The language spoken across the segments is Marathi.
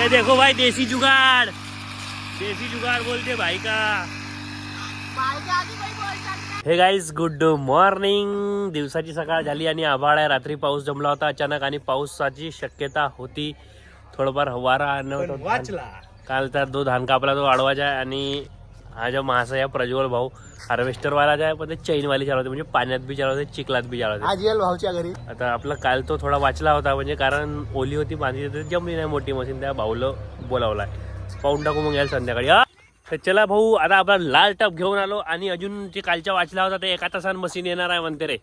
ये देखो भाई देसी जुगाड़। देसी जुगाड़ बोलते भाई का। हे गाईज गुड मॉर्निंग दिवसाची सकाळ झाली आणि आभाळ आहे. रात्री पाऊस जमला होता अचानक आणि पावसाची शक्यता होती. थोडंफार वारा वाचला. काल तर दो धान कापला तो आहे आणि हा जो मासा आहे प्रज्वल भाऊ हार्वेस्टर वालाचा आहे पण ते चैनवाली चालवते म्हणजे पाण्यात बी चालवते चिखलात बी चालवते. आज भाऊच्या घरी. आता आपला काल तो थोडा वाचला होता म्हणजे कारण ओली होती बांधली होती जमली नाही मोठी मशीन त्या भाऊला बोलावलाय पाहून टाकू मग यायला संध्याकाळी. हा तर चला भाऊ आता आपला लाल टप घेऊन आलो आणि अजून जे कालच्या वाचला होता ते एका तासान मशीन येणार आहे म्हणते रे.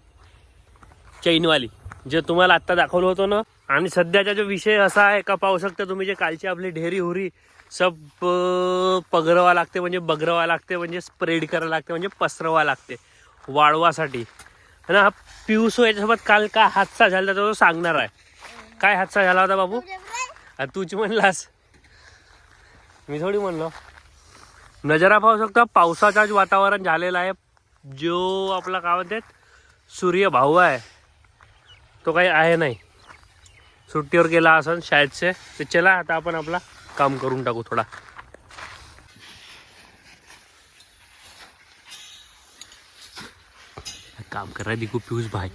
चैनवाली जे तुम्हाला आत्ता दाखवलं होतं ना आणि सध्याचा जो विषय असा आहे का पाहू शकता तुम्ही जे कालची आपली ढेरी हुरी सब पगरवा लागते म्हणजे बगरवा लागते म्हणजे स्प्रेड करावं लागते म्हणजे पसरवा लागते. वाळवासाठी. आणि हा पिऊसो याच्यासोबत काल काय हादसा झाला तो सांगणार आहे. काय हादसा झाला होता बाबू? तूच म्हणलास. मी थोडी म्हणलो. नजरा पाहू शकता पावसाचं वातावरण झालेलं आहे. जो आपला काय म्हणतात सूर्य भाऊ आहे तो काही आहे नाही. सुट्टीवर गेला असं शाळेचे तर चला आता आपण आपला काम करून टाकू थोडा. काम कर रहा है देखो पीयूष भाई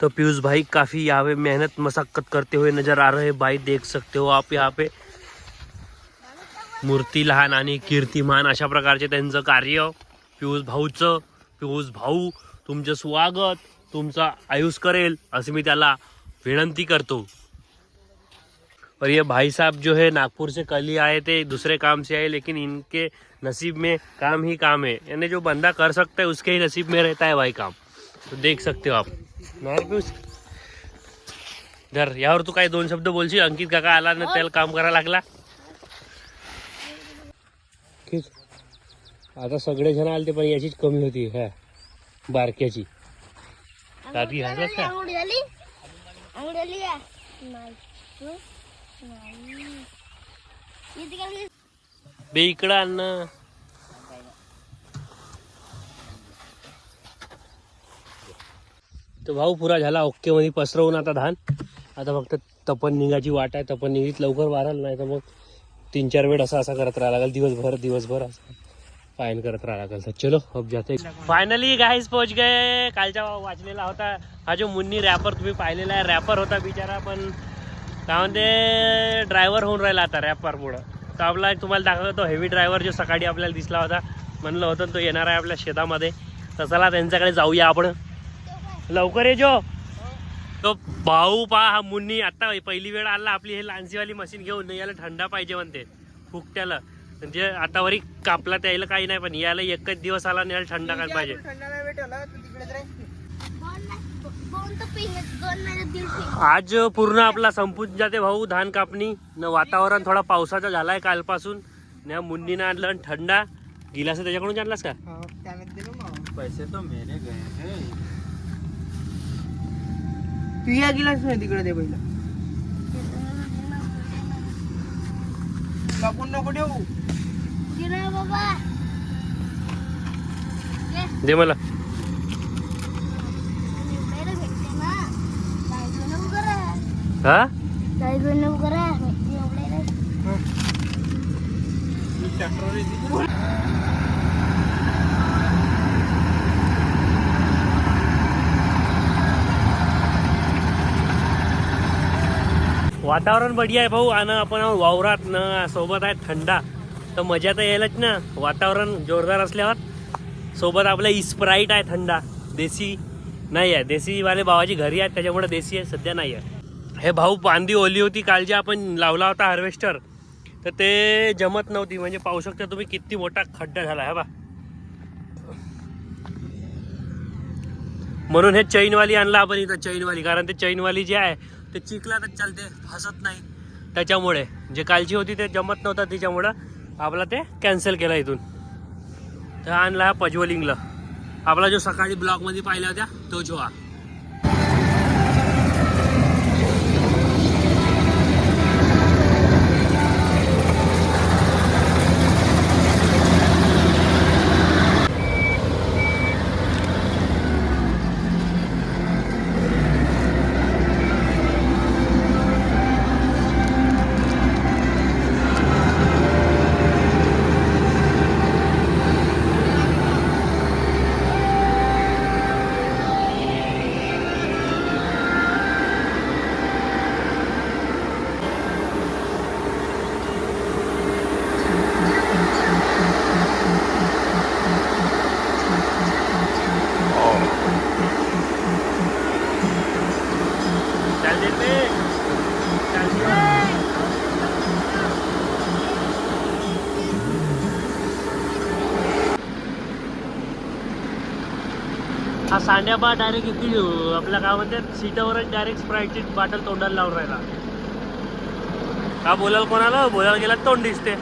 तो पीयूष भाई काफी यहाँ पे मेहनत मशक्कत करते हुए नजर आ रहे हैं। भाई देख सकते हो आप यहाँ पे। मूर्ती लहान आणि कीर्तिमान अशा प्रकारचे त्यांचं कार्य. पियुष भाऊचं पियुष भाऊ तुमचं स्वागत तुमचा आयुष करेल असं मी त्याला विनंती करतो और ये भाई साहब जो है नागपुर से कल ही आए थे दूसरे काम से आए लेकिन इनके नसीब में काम ही काम है। यानी जो बंदा कर सकता है उसके ही नसीब में रहता है भाई काम। तो देख सकते हो आप। नाही रे पियुष धर यावर तू काही दोन शब्द बोलशील अंकित काका आला ना त्याला काम करायला लागला। ठीक। आता सगळे जण आले पण याचीच कमी होती हा बारक्याची। दादी हसत का अंगडी बे इकडं अन्न. तो भाऊ पुरा झाला ओके मध्ये पसरवून आता धान. आता फक्त तपन निघाची वाट आहे. तपन निघीत लवकर वाराल नाही तर मग तीन चार वेळ असा असा करत राहायला लागेल. दिवसभर दिवसभर असं. फाईन करत राहा लागेल तर चलो अब जाते. फायनली गाईज पोहोच गए. कालच्या वाचलेला होता. हा जो मुन्नी रॅपर तुम्ही पाहिलेला आहे रॅपर होता बिचारा पण काय म्हणते ड्रायव्हर होऊन राहिला आता रॅपर पुढं. तर आपला तुम्हाला दाखवतो हेवी ड्रायव्हर जो सकाळी आपल्याला दिसला होता. म्हणलं होतं तो येणार आहे आपल्या शेतामध्ये. तर चला त्यांच्याकडे जाऊया आपण. लवकर ये जो. तो भाऊ पा हा मुन्नी आत्ता पहिली वेळ आला आपली हे लांसीवाली मशीन घेऊन. याला थंडा पाहिजे म्हणते. फुकट्याला. म्हणजे आता वरी कापला त्याला काही नाही पण याला एकच दिवस आला आणि याला थंडा काय पाहिजे. आज पूर्ण आपला संपून जाते भाऊ धान कापणी. न वातावरण थोडा पावसाचा झालाय कालपासून. न मुंडीनं आणलं आणि थंडा. गिलास त्याच्याकडून आणलास का? पैसे तो मेरे गए हैं. तू या गिलास नाही तिकडे दे पहिला कापून नको ठेवू. दे मला. हा? वातावरण बढिया आहे भाऊ. आणि आपण वावरात ना सोबत आहे थंडा तर मजा तर यायलाच ना. वातावरण जोरदार असल्यावर सोबत आपलं इस्प्राईट आहे थंडा. देसी नाही आहे. देसीवाले भावाची घरी आहेत त्याच्यामुळे देसी आहे सध्या नाही आहे. हे भाऊ बांधी ओली होती काल जे आपण लावला होता हार्वेस्टर. तर ते जमत नव्हती म्हणजे पाहू शकता तुम्ही किती मोठा खड्डा झाला आहे बा. म्हणून हे चैनवाली आणला आपण इथं चैनवाली. कारण ते चैनवाली जे आहे ते चिखलातच चालते हसत नाही. त्याच्यामुळे जे कालची होती ते जमत नव्हतं त्याच्यामुळं आपला ते कॅन्सल केला इथून. तर आणला पजवलिंगला. आपला जो सकाळी ब्लॉकमध्ये पाहिला होत्या तो जो हा. हा सांड्याबा डायरेक्ट किती आपल्या काय म्हणते सीटावरच डायरेक्ट स्प्राईटची बाटल तोंडाला लावून राहिला. का बोलायला कोणाला? बोलायला गेला तोंड दिसते.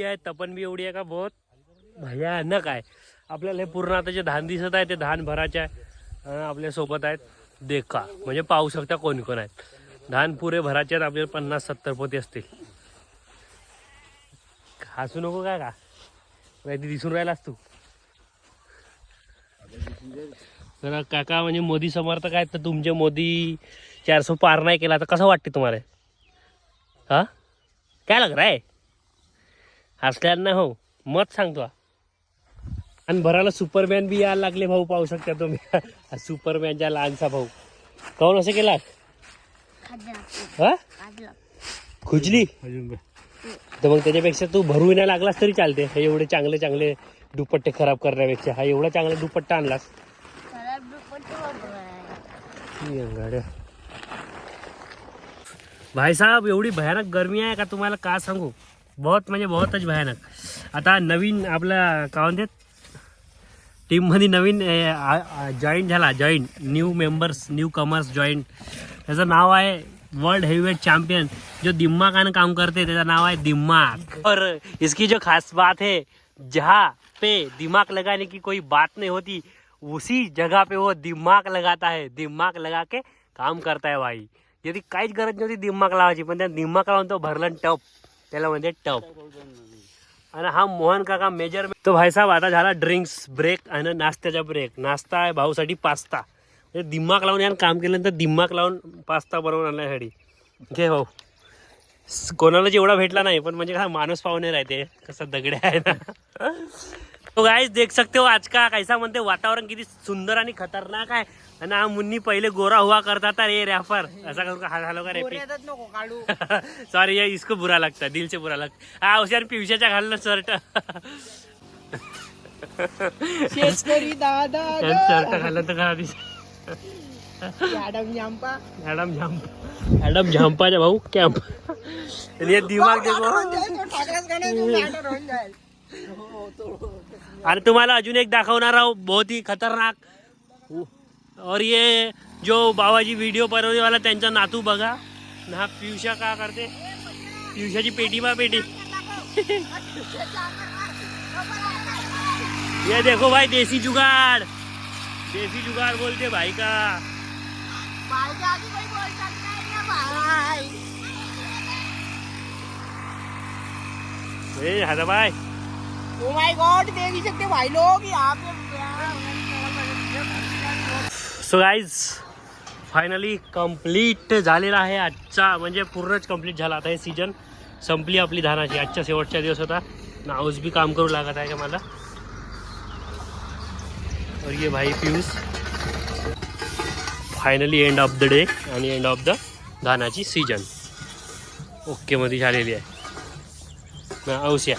एवढी आहे तपन बी एवढी आहे का बहुत? भयानक आहे. आपल्याला हे पूर्ण आता जे धान दिसत आहे ते धान भराचे आहे. आपल्यासोबत आहेत. देखा. म्हणजे पाहू शकता कोण कोण आहेत. धान पुरे भराचे आहेत आपल्याला पन्नास सत्तर पोते असतील. हसू नको काय का? माहिती दिसून राहिलास तू. काका म्हणजे मोदी समर्थक आहेत तर तुमचे मोदी चारसो पार नाही केला तर कसं वाटते तुम्हाला? हा? काय लग रहा है हसल्यानं हो. मत सांगतो. आणि भराला सुपरमॅन बी यायला लागले भाऊ पाहू शकता तुम्ही. हा सुपरमॅनचा लहानसा भाऊ. काऊन असं केला? खाजला हा? खाजला? खुजली तर मग त्याच्यापेक्षा तू भरू नाही लागलास तरी चालते. हे एवढे चांगले चांगले दुपट्टे खराब करण्यापेक्षा. हा एवढा चांगला दुपट्टा आणलास. खराब दुपट्टे वापराय ये गाड्या. भाई साहब एवढी भयानक गरमी आहे का? तुम्हाला का सांगू? बहुत म्हणजे बहुतच भयानक. आता नवीन आपल्या काय म्हणतात? टीममध्ये नवीन जॉईन झाला join new members newcomers join त्याचं नाव आहे वर्ल्ड हेवीवेट चॅम्पियन जो दिमागानं काम करते त्याचं नाव आहे दिमाग. और इसकी जो खास बात है जहाँ पे दिमाग लगाने की कोई बात नहीं होती उसी जगह पे वो दिमाग लगाता है। दिमाग लगा के काम करता है भाई। यदि काहीच गरज नव्हती दिमाग लावायची पण त्या दिमाग लावून तो भरलं टप. त्याला म्हणजे टप. आणि हा मोहन काका मेजर तो भाईसाहेब आता झाला ड्रिंक्स ब्रेक आणि नाश्त्याचा ब्रेक नाश्ता आहे भाऊसाठी पास्ता. म्हणजे दिमाग लावून यानं काम केल्यानंतर दिमाग लावून पास्ता बनवून आणण्यासाठी. घे भाऊ. कोणाला जेवढा भेटला नाही पण म्हणजे कसा माणूस पाहुणे राहते. कसं दगडे आहे ना. तो गाईस देख सकते हो आज का कैसा म्हणते वातावरण किती सुंदर आणि खतरनाक आहे. हा मुन्नी पहिले गोरा हुआ करता था रे रॅफर असा करून हा झालो का रेपी सॉरी ये इसको बुरा लगता दिल से बुरा लगता हा हुशार पिवशाच्या घालणं शर्ट शर्ट घालणं तर खरा दिस मॅडम जांपा. मॅडम झांप मॅडम झांपाच्या भाऊ कॅम्प ये दिमाग देखो. आणि तुम्हाला अजून एक दाखवणार आहोत बहुत ही खतरनाक. और ये जो बाबाजी व्हिडिओ परवरी वाला त्यांचा नातू बघा. ना पियुषा का करते? पियुषाची पेटी बा पेटी. ये देखो भाई देसी जुगाड़. देसी जुगाड़ बोलते भाई का. हे भाई. ओ माय गॉड देख सकते हो भाई लोग यहाँ पे सो गाईज फायनली कंप्लीट झालेला आहे आजचा म्हणजे पूर्णच कंप्लीट झाला. आता हे सीजन संपली आपली धानाची. आजच्या शेवटचा दिवस होता. नाऊस बी काम करू लागत आहे का मला? और ये भाई Piyush finally end of the day आणि एंड ऑफ द धानाची सीजन ओके मध्ये झालेली आहे. ना औस्या.